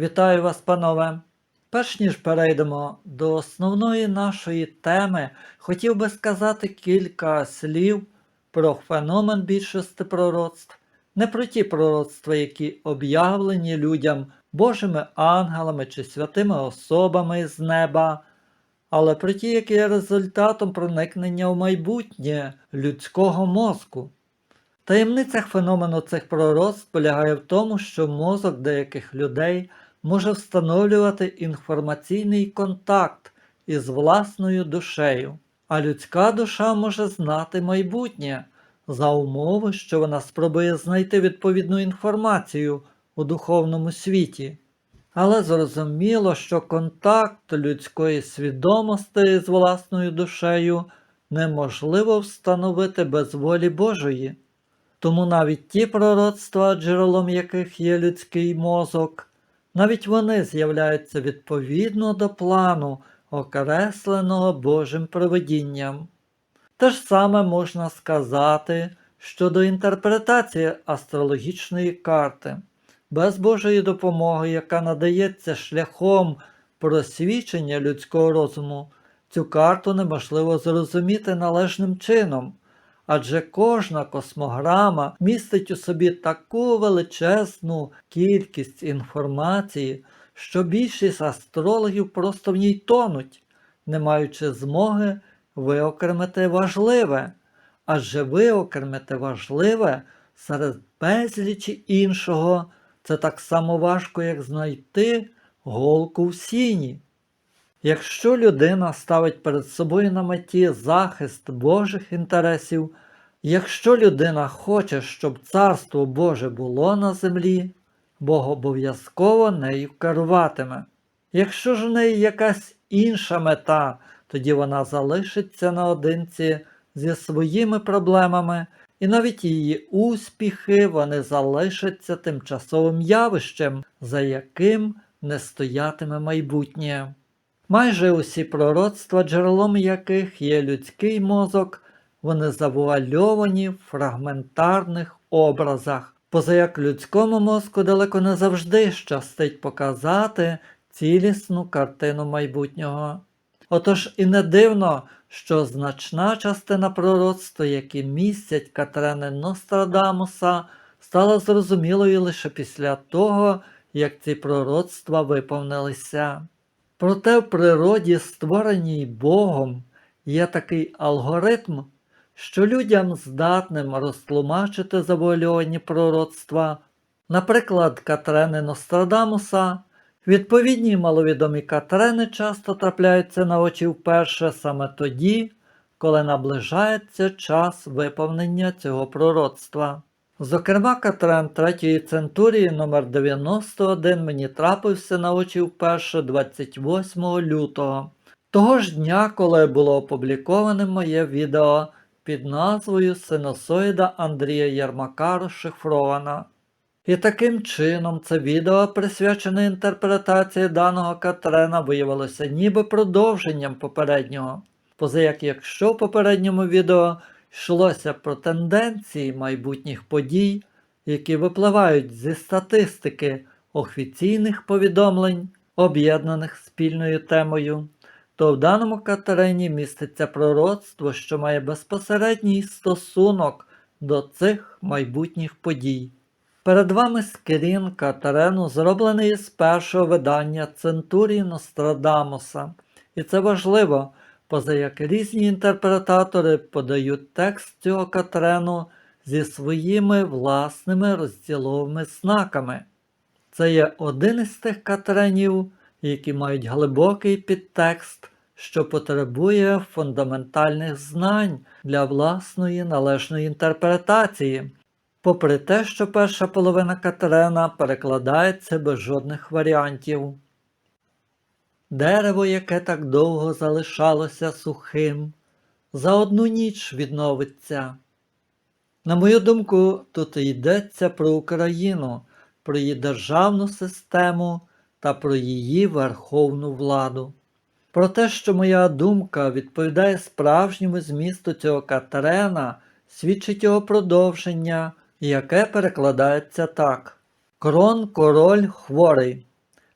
Вітаю вас, панове! Перш ніж перейдемо до основної нашої теми, хотів би сказати кілька слів про феномен більшості пророцтв, не про ті пророцтва, які об'явлені людям Божими ангелами чи святими особами з неба, але про ті, які є результатом проникнення в майбутнє людського мозку. Таємниця феномену цих пророцтв полягає в тому, що мозок деяких людей може встановлювати інформаційний контакт із власною душею, а людська душа може знати майбутнє за умови, що вона спробує знайти відповідну інформацію у духовному світі. Але зрозуміло, що контакт людської свідомості з власною душею неможливо встановити без волі Божої. Тому навіть ті пророцтва, джерелом яких є людський мозок, навіть вони з'являються відповідно до плану, окресленого Божим провидінням. Те ж саме можна сказати щодо інтерпретації астрологічної карти. Без Божої допомоги, яка надається шляхом просвічення людського розуму, цю карту неможливо зрозуміти належним чином адже кожна космограма містить у собі таку величезну кількість інформації, що більшість астрологів просто в ній тонуть, не маючи змоги виокремити важливе, адже виокремити важливе серед безлічі іншого це так само важко, як знайти голку в сіні. Якщо людина ставить перед собою на меті захист Божих інтересів, якщо людина хоче, щоб Царство Боже було на землі, Бог обов'язково нею керуватиме. Якщо ж у неї якась інша мета, тоді вона залишиться наодинці зі своїми проблемами, і навіть її успіхи вони залишаться тимчасовим явищем, за яким не стоятиме майбутнє. Майже усі пророцтва, джерелом яких є людський мозок, вони завуальовані в фрагментарних образах, поза як людському мозку далеко не завжди щастить показати цілісну картину майбутнього. Отож і не дивно, що значна частина пророцтва, які містять Катрени Нострадамуса, стала зрозумілою лише після того, як ці пророцтва виповнилися. Проте в природі, створеній Богом, є такий алгоритм, що людям здатним розтлумачити завуальовані пророцтва, наприклад, Катрени Нострадамуса, відповідні маловідомі Катрени часто трапляються на очі вперше саме тоді, коли наближається час виповнення цього пророцтва. Зокрема, Катрен третьої центурії номер 91 мені трапився на очі вперше 28 лютого, того ж дня, коли було опубліковане моє відео під назвою Синусоїда Андрія Ярмака розшифрована. І таким чином це відео, присвячене інтерпретації даного Катрена, виявилося ніби продовженням попереднього. Поза як якщо в попередньому відео йшлося про тенденції майбутніх подій, які випливають зі статистики офіційних повідомлень, об'єднаних спільною темою, то в даному катерині міститься пророцтво, що має безпосередній стосунок до цих майбутніх подій. Перед вами скрін Катерену, зроблений з першого видання Центурії Нострадамуса. І це важливо, поза як різні інтерпретатори подають текст цього Катрену зі своїми власними розділовими знаками. Це є один із тих катренів, які мають глибокий підтекст, що потребує фундаментальних знань для власної належної інтерпретації, попри те, що перша половина Катрена перекладається без жодних варіантів. Дерево, яке так довго залишалося сухим, за одну ніч відновиться. На мою думку, тут йдеться про Україну, про її державну систему та про її верховну владу. Про те, що моя думка відповідає справжньому змісту цього Катерена, свідчить його продовження, яке перекладається так: Крон король хворий.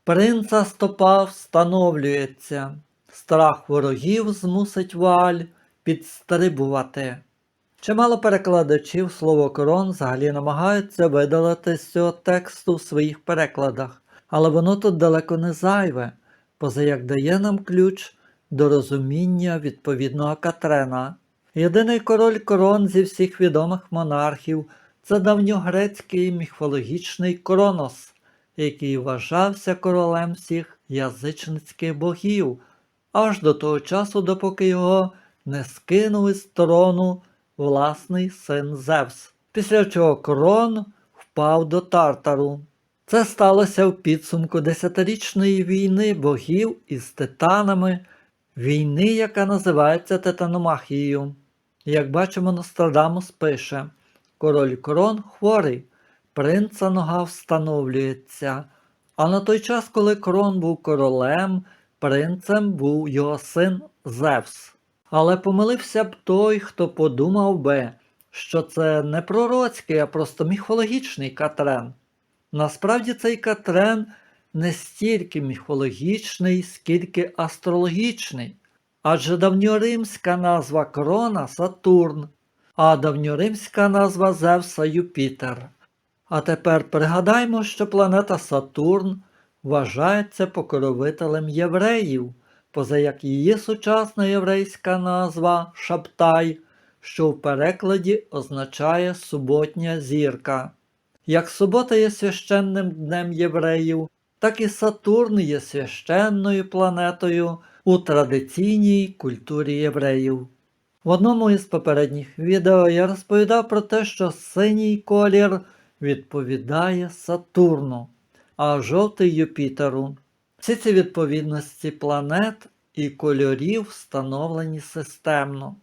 Принца стопа встановлюється, страх ворогів змусить валь підстрибувати. Чимало перекладачів слово корон взагалі намагаються видалити з цього тексту в своїх перекладах, але воно тут далеко не зайве, позаяк дає нам ключ до розуміння відповідного Катрена. Єдиний король корон зі всіх відомих монархів це давньогрецький міфологічний Кронос, який вважався королем всіх язичницьких богів, аж до того часу, допоки його не скинув із трону власний син Зевс, після чого корон впав до Тартару. Це сталося в підсумку десятирічної війни богів із титанами, війни, яка називається Титаномахією. Як бачимо, Нострадамус пише: Король корон хворий, принца нога встановлюється. А на той час, коли корон був королем, принцем був його син Зевс. Але помилився б той, хто подумав би, що це не пророцький, а просто міфологічний Катрен. Насправді цей Катрен не стільки міфологічний, скільки астрологічний. Адже давньоримська назва корона Сатурн, а давньоримська назва Зевса Юпітер. А тепер пригадаймо, що планета Сатурн вважається покровителем євреїв, позаяк її сучасна єврейська назва Шаптай, що в перекладі означає суботня зірка. Як субота є священним днем євреїв, так і Сатурн є священною планетою у традиційній культурі євреїв. В одному із попередніх відео я розповідав про те, що синій колір відповідає Сатурну, а жовтий Юпітеру. Всі ці відповідності планет і кольорів встановлені системно.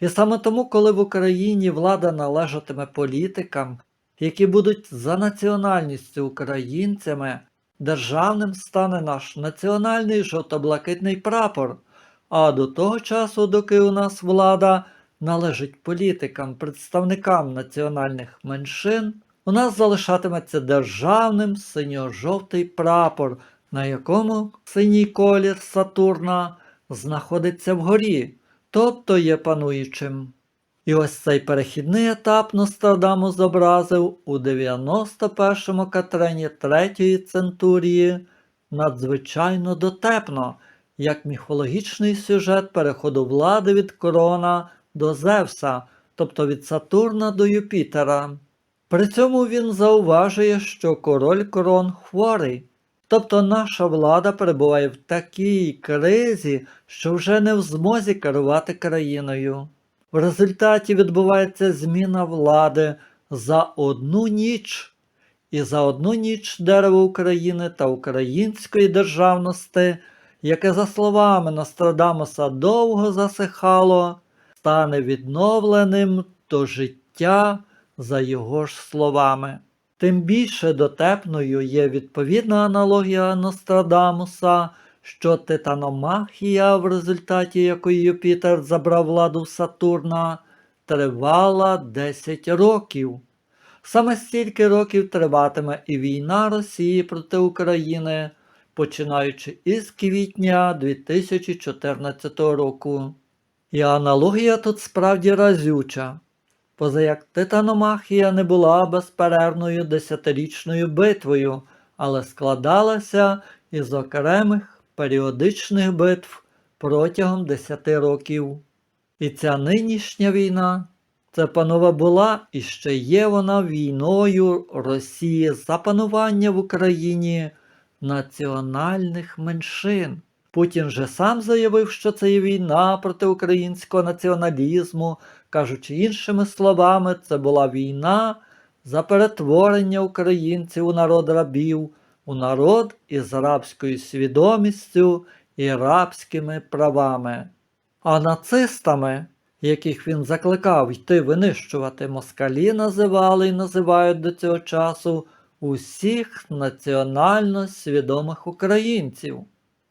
І саме тому, коли в Україні влада належатиме політикам, які будуть за національністю українцями, державним стане наш національний жовто-блакитний прапор. А до того часу, доки у нас влада належить політикам, представникам національних меншин, у нас залишатиметься державним синьо-жовтий прапор, на якому синій колір Сатурна знаходиться вгорі, тобто є пануючим. І ось цей перехідний етап Нострадамус зобразив у 91-му катрені третьої центурії надзвичайно дотепно, як міфологічний сюжет переходу влади від корона до Зевса, тобто від Сатурна до Юпітера. При цьому він зауважує, що король корон хворий. Тобто наша влада перебуває в такій кризі, що вже не в змозі керувати країною. В результаті відбувається зміна влади за одну ніч, і за одну ніч дерево України та української державності, яке, за словами Нострадамуса, довго засихало, стане відновленим до життя за його ж словами. Тим більше дотепною є відповідна аналогія Нострадамуса, що титаномахія, в результаті якої Юпітер забрав владу Сатурна, тривала 10 років. Саме стільки років триватиме і війна Росії проти України, починаючи із квітня 2014 року. І аналогія тут справді разюча. Позаяк титаномахія не була безперервною десятирічною битвою, але складалася із окремих періодичних битв протягом десяти років. І ця нинішня війна це панова була і ще є вона війною Росії за панування в Україні національних меншин. Путін же сам заявив, що це війна проти українського націоналізму, кажучи іншими словами, це була війна за перетворення українців у народ рабів, у народ із рабською свідомістю і рабськими правами. А нацистами, яких він закликав йти винищувати москалі, називали і називають до цього часу усіх національно свідомих українців.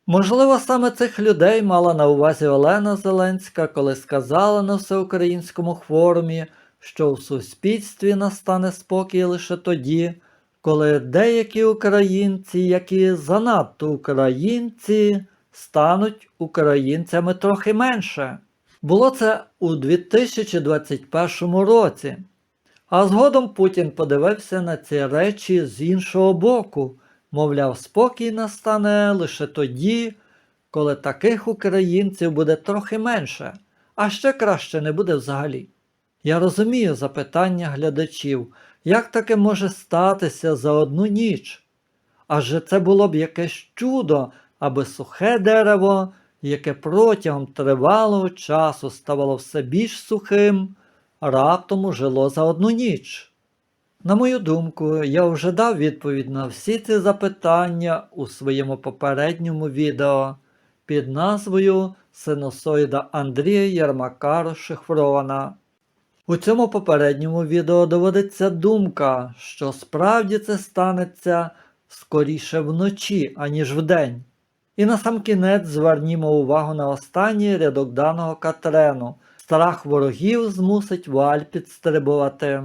Можливо, саме цих людей мала на увазі Олена Зеленська, коли сказала на всеукраїнському форумі, що в суспільстві настане спокій лише тоді, коли деякі українці, які занадто українці, стануть українцями трохи менше. Було це у 2021 році. А згодом Путін подивився на ці речі з іншого боку, мовляв, спокій настане лише тоді, коли таких українців буде трохи менше, а ще краще не буде взагалі. Я розумію запитання глядачів, як таке може статися за одну ніч? Адже це було б якесь чудо, аби сухе дерево, яке протягом тривалого часу ставало все більш сухим, раптом ужило за одну ніч. На мою думку, я вже дав відповідь на всі ці запитання у своєму попередньому відео під назвою Синусоїда Андрія Єрмака розшифрована. У цьому попередньому відео доводиться думка, що справді це станеться скоріше вночі, аніж вдень. І насамкінець звернімо увагу на останній рядок даного Катрену. Страх ворогів змусить валь підстрибувати.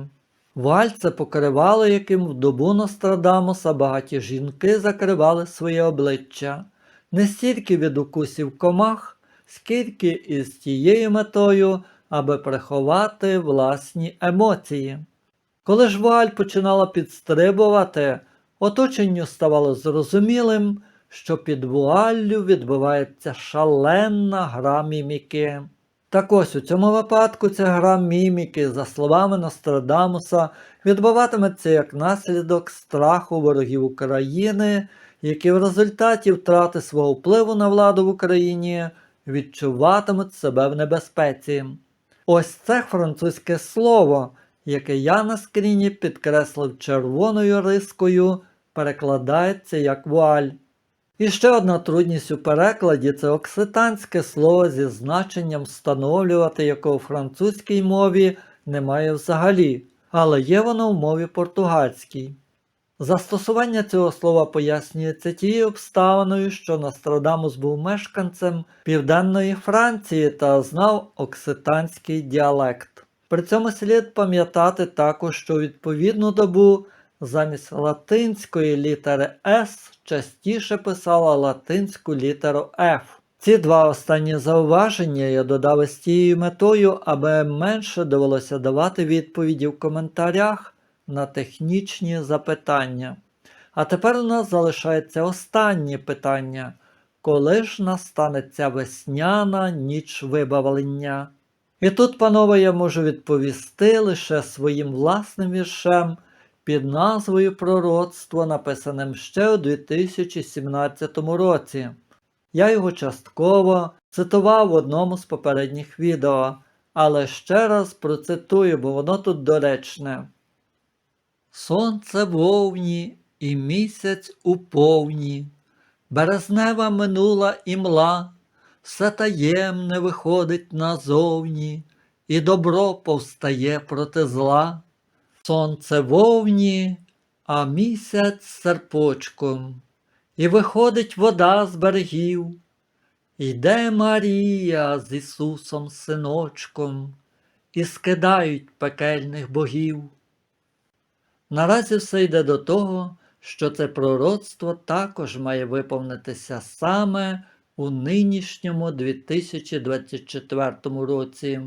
Валь це покривало, яким в добу Нострадамуса багаті жінки закривали своє обличчя, не стільки від укусів комах, скільки із тією метою, аби приховати власні емоції. Коли ж вуаль починала підстрибувати, оточенню ставало зрозумілим, що під вуаллю відбувається шаленна гра міміки. Так ось у цьому випадку ця гра міміки, за словами Нострадамуса, відбуватиметься як наслідок страху ворогів України, які в результаті втрати свого впливу на владу в Україні відчуватимуть себе в небезпеці. Ось це французьке слово, яке я на скріні підкреслив червоною рискою, перекладається як вуаль. І ще одна трудність у перекладі це окситанське слово зі значенням встановлювати, якого у французькій мові немає взагалі, але є воно в мові португальській. Застосування цього слова пояснюється тією обставиною, що Нострадамус був мешканцем Південної Франції та знав окситанський діалект. При цьому слід пам'ятати також, що відповідну добу замість латинської літери С частіше писала латинську літеру F. Ці два останні зауваження я додав із тією метою, аби менше довелося давати відповіді в коментарях на технічні запитання. А тепер у нас залишається останнє питання. Коли ж настане ця весняна ніч вибавлення? І тут, панове, я можу відповісти лише своїм власним віршем під назвою Пророцтво, написаним ще у 2017 році. Я його частково цитував в одному з попередніх відео, але ще раз процитую, бо воно тут доречне. Сонце вовні і місяць у повні, березнева минула імла, все таємне виходить назовні, і добро повстає проти зла. Сонце вовні, а місяць серпочком, і виходить вода з берегів. Йде Марія з Ісусом синочком, і скидають пекельних богів. Наразі все йде до того, що це пророцтво також має виповнитися саме у нинішньому 2024 році.